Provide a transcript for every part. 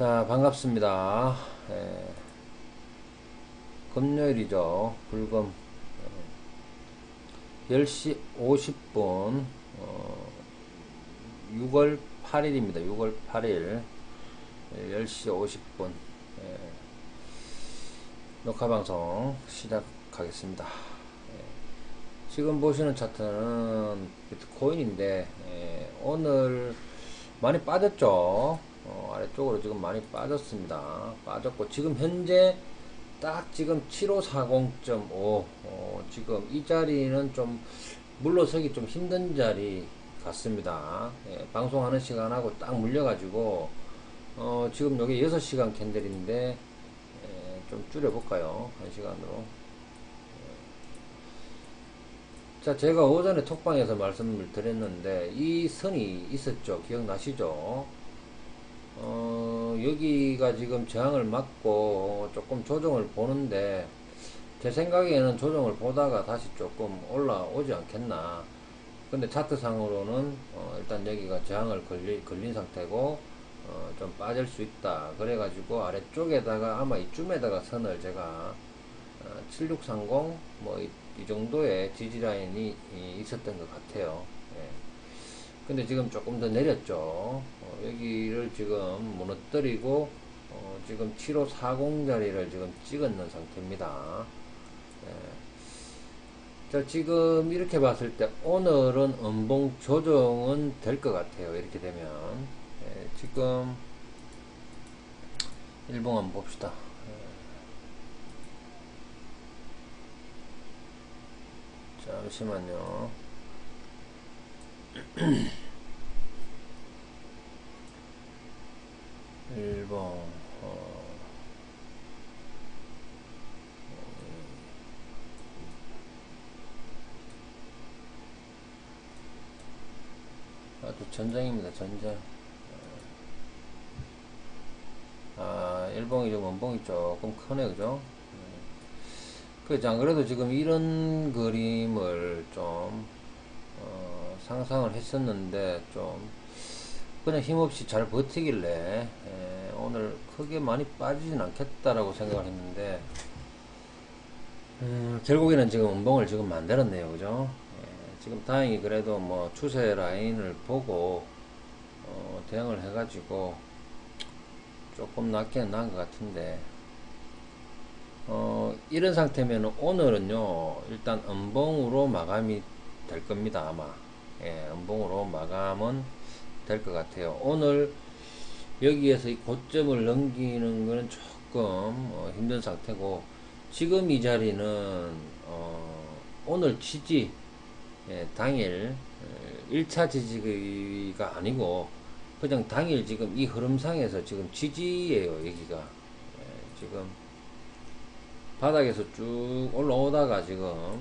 자, 반갑습니다. 예, 금요일이죠. 불금 어, 10시 50분 어, 6월 8일입니다. 6월 8일 10시 50분 예, 녹화방송 시작하겠습니다. 예, 지금 보시는 차트는 비트코인인데 예, 오늘 많이 빠졌죠. 어, 아래쪽으로 지금 많이 빠졌습니다. 빠졌고 지금 현재 딱 지금 7540.5 어, 지금 이 자리는 좀 물러서기 좀 힘든 자리 같습니다. 예, 방송하는 시간하고 딱 물려가지고 어, 지금 여기 6시간 캔들인데 예, 좀 줄여볼까요? 1시간으로 자, 제가 오전에 톡방에서 말씀을 드렸는데, 이 선이 있었죠. 기억나시죠? 어, 여기가 지금 저항을 맞고 조금 조정을 보는데, 제 생각에는 조정을 보다가 다시 조금 올라오지 않겠나. 근데 차트상으로는, 어, 일단 여기가 저항을 걸리, 걸린 상태고, 어, 좀 빠질 수 있다. 그래 가지고 아래쪽에다가 아마 이쯤에다가 선을 제가, 어, 7630, 뭐, 이, 이 정도의 지지라인이 있었던 것 같아요. 예. 근데 지금 조금 더 내렸죠. 어, 여기를 지금 무너뜨리고, 어, 지금 7540 자리를 지금 찍었는 상태입니다. 예. 자, 지금 이렇게 봤을 때 오늘은 음봉 조정은 될 것 같아요. 이렇게 되면. 예, 지금 일봉 한번 봅시다. 잠시만요. 일본 어, 아주 전장입니다. 전장. 아, 일봉이 좀 원봉이 조금 크네, 그죠? 그렇지 안 그래도 지금 이런 그림을 좀 어, 상상을 했었는데 좀 그냥 힘없이 잘 버티길래 에, 오늘 크게 많이 빠지진 않겠다라고 생각을 했는데 음, 결국에는 지금 음봉을 지금 만들었네요 그죠 에, 지금 다행히 그래도 뭐 추세 라인을 보고 어, 대응을 해 가지고 조금 낮게 나은 것 같은데 어, 이런 상태면 오늘은요, 일단 음봉으로 마감이 될 겁니다, 아마. 예, 음봉으로 마감은 될 것 같아요. 오늘 여기에서 이 고점을 넘기는 거는 조금 어, 힘든 상태고, 지금 이 자리는, 어, 오늘 지지, 예, 당일, 1차 지지가 아니고, 그냥 당일 지금 이 흐름상에서 지금 지지예요, 여기가. 예, 지금. 바닥에서 쭉 올라오다가 지금 어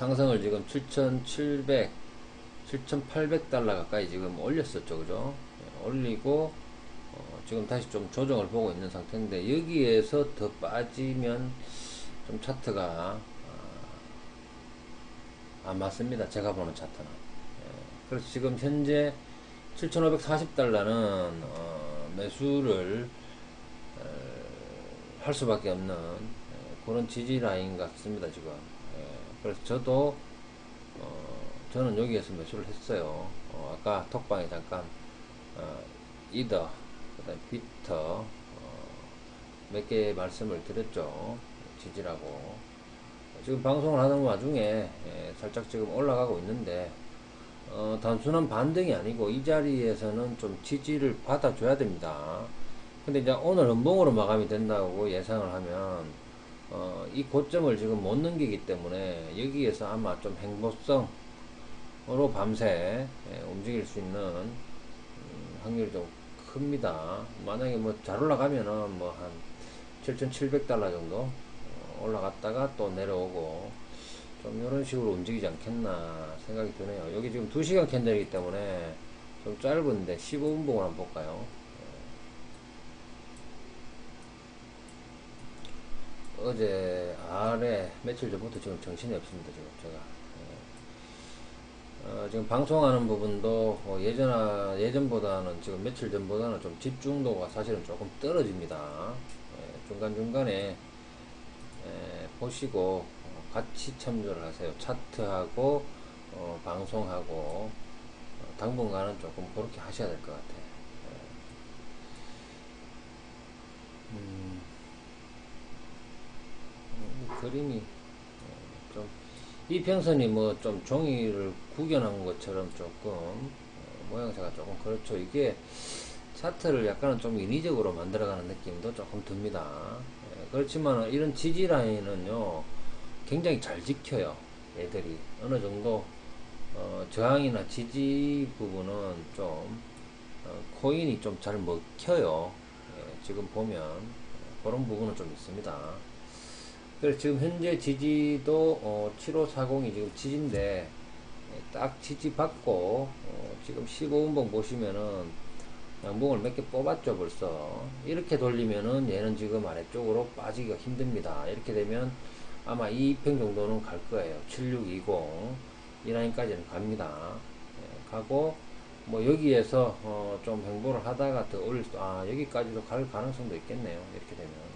상승을 지금 7,700, 7,800달러 가까이 지금 올렸었죠, 그죠? 예, 올리고 어 지금 다시 좀 조정을 보고 있는 상태인데 여기에서 더 빠지면 좀 차트가 어 안 맞습니다. 제가 보는 차트는. 예, 그래서 지금 현재 7,540달러는 어 매수를 할 수밖에 없는 그런 지지 라인 같습니다 지금 그래서 저도 어 저는 여기에서 매수를 했어요. 어 아까 톡방에 잠깐 어 이더 그 다음 비터 어몇개 말씀을 드렸죠. 지지라고. 지금 방송을 하는 와중에 예, 살짝 지금 올라가고 있는데 어, 단순한 반등이 아니고 이 자리에서는 좀 지지를 받아줘야 됩니다. 근데 이제 오늘 음봉으로 마감이 된다고 예상을 하면 어, 이 고점을 지금 못 넘기기 때문에 여기에서 아마 좀 행보성으로 밤새 예, 움직일 수 있는 음, 확률이 좀 큽니다. 만약에 뭐 잘 올라가면은 뭐 한 7,700달러 정도 어, 올라갔다가 또 내려오고 좀 이런 식으로 움직이지 않겠나 생각이 드네요. 여기 지금 2시간 캔들이기 때문에 좀 짧은데 15분봉을 한번 볼까요? 어제 아래 며칠 전부터 지금 정신이 없습니다 지금 제가 어, 지금 방송하는 부분도 어, 예전 예전보다는 지금 며칠 전보다는 좀 집중도가 사실은 조금 떨어집니다. 예, 중간 중간에 예, 보시고 어, 같이 참조를 하세요. 차트하고 어, 방송하고 어, 당분간은 조금 그렇게 하셔야 될 것 같아요. 예. 음, 음, 그림이 어, 좀 이평선이 뭐 좀 종이를 구겨놓은 것처럼 조금 어, 모양새가 조금 그렇죠. 이게 차트를 약간은 좀 인위적으로 만들어가는 느낌도 조금 듭니다. 예, 그렇지만 이런 지지 라인은요 굉장히 잘 지켜요. 애들이 어느 정도 어, 저항이나 지지 부분은 좀 어, 코인이 좀 잘 먹혀요. 예, 지금 보면 그런 부분은 좀 있습니다. 그래서 지금 현재 지지도 어, 7540이 지금 지지인데 예, 딱 지지 받고 어, 지금 15분봉 보시면은 양봉을 몇 개 뽑았죠 벌써. 이렇게 돌리면은 얘는 지금 아래쪽으로 빠지기가 힘듭니다. 이렇게 되면 아마 2평 정도는 갈 거예요. 7620 이 라인까지는 갑니다. 예, 가고 뭐 여기에서 어, 좀 횡보를 하다가 더 올릴 수, 아 여기까지도 갈 가능성도 있겠네요. 이렇게 되면. 예,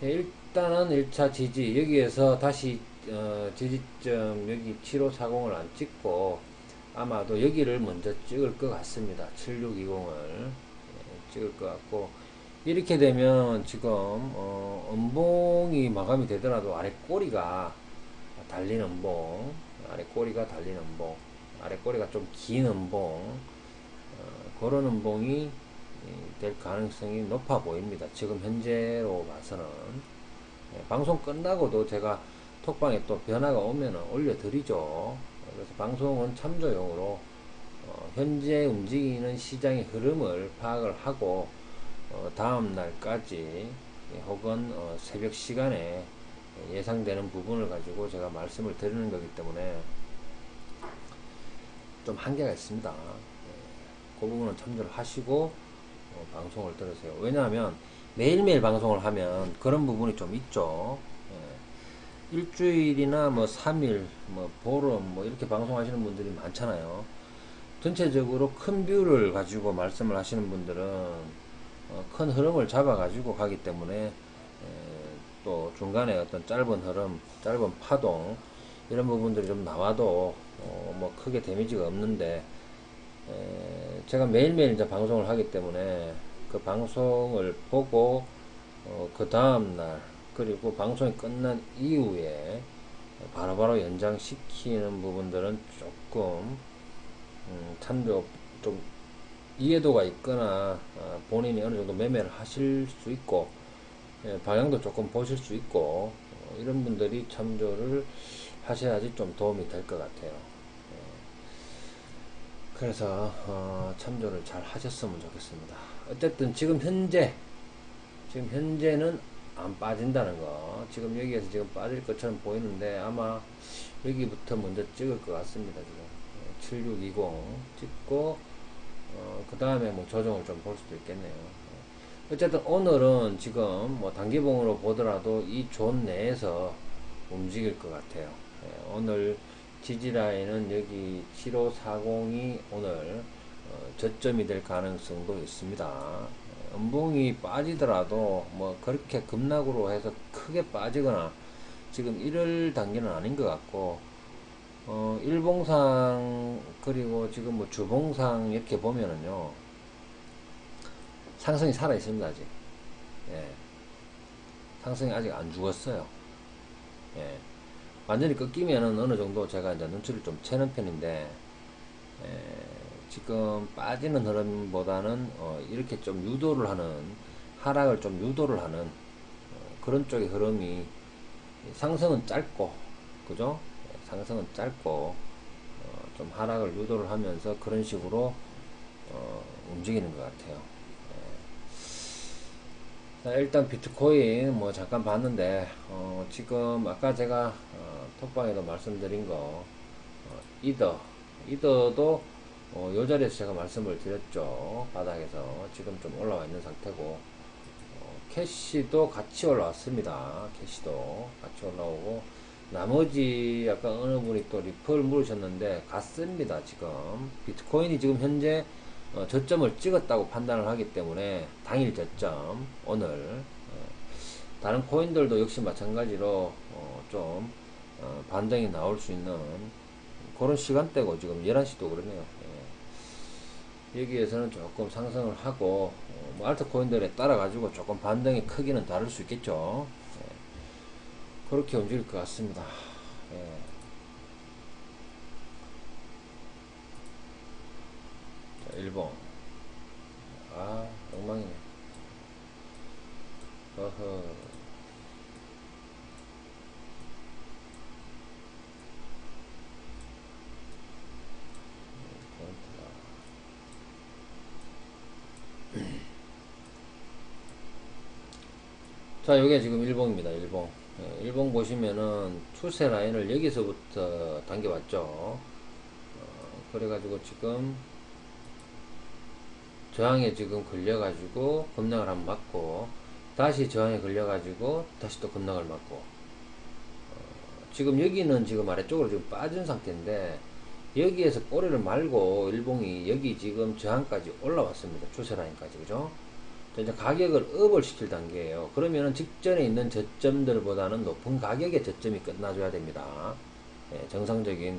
일단은 1차 지지 여기에서 다시 어, 지지점 여기 7540을 안 찍고 아마도 여기를 먼저 찍을 것 같습니다. 7620을 예, 찍을 것 같고. 이렇게 되면 지금 어, 음봉이 마감이 되더라도 아래 꼬리가 달린 음봉 아래 꼬리가 달린 음봉 아래 꼬리가 좀 긴 음봉 어, 그런 음봉이 될 가능성이 높아 보입니다. 지금 현재로 봐서는 예, 방송 끝나고도 제가 톡방에 또 변화가 오면 올려드리죠. 그래서 방송은 참조용으로 어, 현재 움직이는 시장의 흐름을 파악을 하고 어, 다음 날까지 예, 혹은 어, 새벽 시간에 예상되는 부분을 가지고 제가 말씀을 드리는 거기 때문에 좀 한계가 있습니다. 예, 그 부분은 참조를 하시고 어, 방송을 들으세요. 왜냐하면 매일매일 방송을 하면 그런 부분이 좀 있죠. 예. 일주일이나 뭐 3일, 뭐 보름, 뭐 이렇게 방송하시는 분들이 많잖아요. 전체적으로 큰 뷰를 가지고 말씀을 하시는 분들은 어, 큰 흐름을 잡아 가지고 가기 때문에 에, 또 중간에 어떤 짧은 흐름, 짧은 파동 이런 부분들이 좀 나와도 어, 뭐 크게 데미지가 없는데 에, 제가 매일매일 이제 방송을 하기 때문에 그 방송을 보고 어, 그 다음날 그리고 방송이 끝난 이후에 바로 바로 연장시키는 부분들은 조금 음, 참조 좀 이해도가 있거나 어, 본인이 어느 정도 매매를 하실 수 있고 예, 방향도 조금 보실 수 있고 어, 이런 분들이 참조를 하셔야지 좀 도움이 될 것 같아요. 그래서 어, 참조를 잘 하셨으면 좋겠습니다. 어쨌든 지금 현재 지금 현재는 안 빠진다는 거 지금 여기에서 지금 빠질 것처럼 보이는데 아마 여기부터 먼저 찍을 것 같습니다. 지금 7620 찍고 어, 그 다음에 뭐 조정을 좀 볼 수도 있겠네요. 어쨌든 오늘은 지금 뭐 단기봉으로 보더라도 이 존 내에서 움직일 것 같아요. 예, 오늘 지지라인은 여기 7540이 오늘 어, 저점이 될 가능성도 있습니다. 음봉이 빠지더라도 뭐 그렇게 급락으로 해서 크게 빠지거나 지금 이럴 단계는 아닌 것 같고 어, 일봉상 그리고 지금 뭐 주봉상 이렇게 보면은요 상승이 살아 있습니다 아직 예. 상승이 아직 안 죽었어요 예. 완전히 꺾이면은 어느 정도 제가 이제 눈치를 좀 채는 편인데 에, 지금 빠지는 흐름보다는 어, 이렇게 좀 유도를 하는 하락을 좀 유도를 하는 어, 그런 쪽의 흐름이 상승은 짧고 그죠? 상승은 짧고 어, 좀 하락을 유도를 하면서 그런 식으로 어, 움직이는 것 같아요. 자, 일단 비트코인 뭐 잠깐 봤는데 어, 지금 아까 제가 어, 톡방에도 말씀드린 거 어, 이더. 이더도 어, 요 자리에서 제가 말씀을 드렸죠. 바닥에서 지금 좀 올라와 있는 상태고. 어, 캐시도 같이 올라왔습니다. 캐시도 같이 올라오고. 나머지 아까 어느 분이 또 리플 물으셨는데 같습니다 지금. 비트코인이 지금 현재 어, 저점을 찍었다고 판단을 하기 때문에 당일 저점 오늘. 예. 다른 코인들도 역시 마찬가지로 어, 좀 어, 반등이 나올 수 있는 그런 시간대고 지금 11시도 그러네요 예. 여기에서는 조금 상승을 하고 어, 뭐 알트 코인들에 따라 가지고 조금 반등의 크기는 다를 수 있겠죠 예. 그렇게 움직일 것 같습니다 예. 자, 일본 아 엉망이네 어허 자, 요게 지금 일봉입니다. 일봉. 예, 일봉 보시면은 추세 라인을 여기서부터 당겨왔죠. 어, 그래가지고 지금 저항에 지금 걸려가지고 급락을 한번 맞고 다시 저항에 걸려가지고 다시 또 급락을 맞고 어, 지금 여기는 지금 아래쪽으로 지금 빠진 상태인데 여기에서 꼬리를 말고 일봉이 여기 지금 저항까지 올라왔습니다. 추세 라인까지 그죠? 이제 가격을 업을 시킬 단계예요. 그러면은 직전에 있는 저점들보다는 높은 가격의 저점이 끝나줘야 됩니다. 예, 정상적인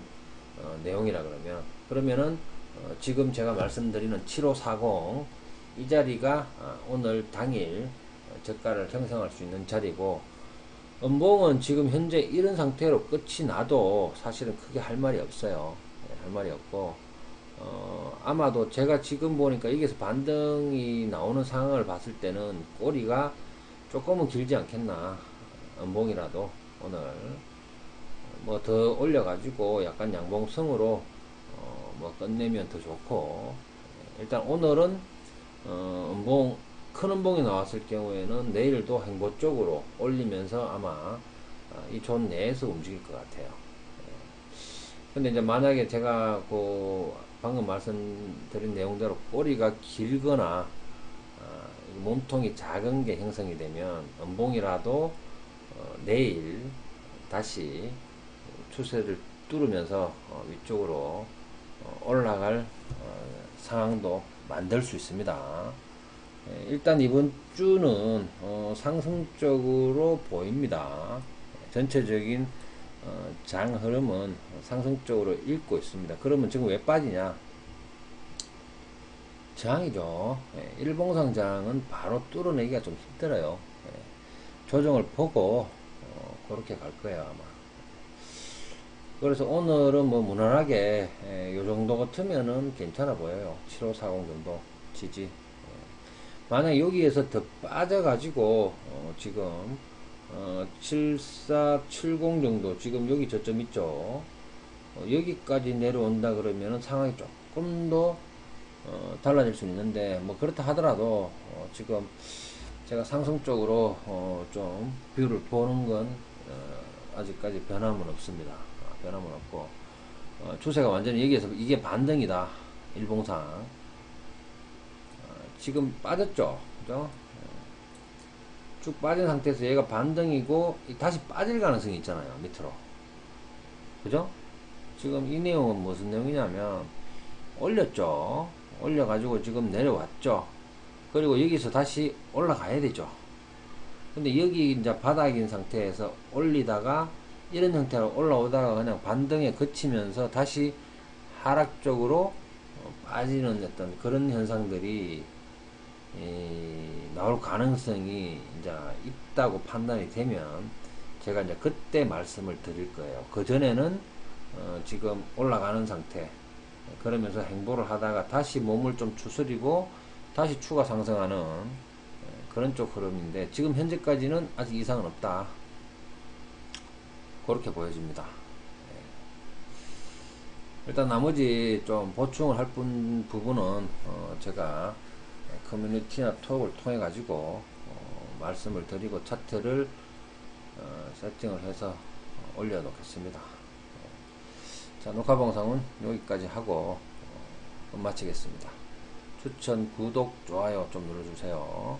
어, 내용이라 그러면 그러면은 어, 지금 제가 말씀드리는 7540 이 자리가 어, 오늘 당일 어, 저가를 형성할 수 있는 자리고 음봉은 지금 현재 이런 상태로 끝이 나도 사실은 크게 할 말이 없어요. 예, 할 말이 없고 어, 아마도 제가 지금 보니까 여기서 반등이 나오는 상황을 봤을 때는 꼬리가 조금은 길지 않겠나. 음봉이라도 오늘 뭐 더 올려가지고 약간 양봉성으로 어, 뭐 끝내면 더 좋고 일단 오늘은 어, 음봉 큰 음봉이 나왔을 경우에는 내일도 행보 쪽으로 올리면서 아마 어, 이존 내에서 움직일 것 같아요. 예. 근데 이제 만약에 제가 그 방금 말씀드린 내용대로 꼬리가 길거나 어, 몸통이 작은 게 형성이 되면 음봉이라도 어, 내일 다시 추세를 뚫으면서 어, 위쪽으로 어, 올라갈 어, 상황도 만들 수 있습니다. 예, 일단 이번 주는 어, 상승적으로 보입니다. 전체적인 어, 장 흐름은 상승적으로 읽고 있습니다. 그러면 지금 왜 빠지냐? 저항이죠. 예, 일봉상 장은 바로 뚫어내기가 좀 힘들어요. 예, 조정을 보고 어, 그렇게 갈 거예요 아마. 그래서 오늘은 뭐 무난하게 예, 요 정도 같으면은 괜찮아 보여요. 7540 정도 지지. 예. 만약 여기에서 더 빠져가지고 어, 지금 어, 7470 정도. 지금 여기 저점 있죠? 어, 여기까지 내려온다 그러면 상황이 조금 더 어, 달라질 수 있는데 뭐 그렇다 하더라도 어, 지금 제가 상승 쪽으로 어, 좀 뷰를 보는 건 어, 아직까지 변함은 없습니다. 아, 변함은 없고. 어, 추세가 완전히 여기에서 이게 반등이다. 일봉상. 지금 빠졌죠? 그죠 쭉 빠진 상태에서 얘가 반등이고 다시 빠질 가능성이 있잖아요 밑으로. 그죠? 지금 이 내용은 무슨 내용이냐면 올렸죠. 올려가지고 지금 내려왔죠. 그리고 여기서 다시 올라가야 되죠. 근데 여기 이제 바닥인 상태에서 올리다가 이런 형태로 올라오다가 그냥 반등에 그치면서 다시 하락 쪽으로 어, 빠지는 어떤 그런 현상들이 나올 가능성이 이제 있다고 판단이 되면 제가 이제 그때 말씀을 드릴 거예요. 그 전에는 어 지금 올라가는 상태 그러면서 행보를 하다가 다시 몸을 좀 추스리고 다시 추가 상승하는 예, 그런 쪽 흐름인데 지금 현재까지는 아직 이상은 없다. 그렇게 보여집니다. 예. 일단 나머지 좀 보충을 할 부분은 어 제가 커뮤니티나 톡을 통해 가지고 어, 말씀을 드리고 차트를 어, 세팅을 해서 어, 올려 놓겠습니다. 자 녹화 방송은 여기까지 하고 어, 마치겠습니다. 추천 구독 좋아요 좀 눌러주세요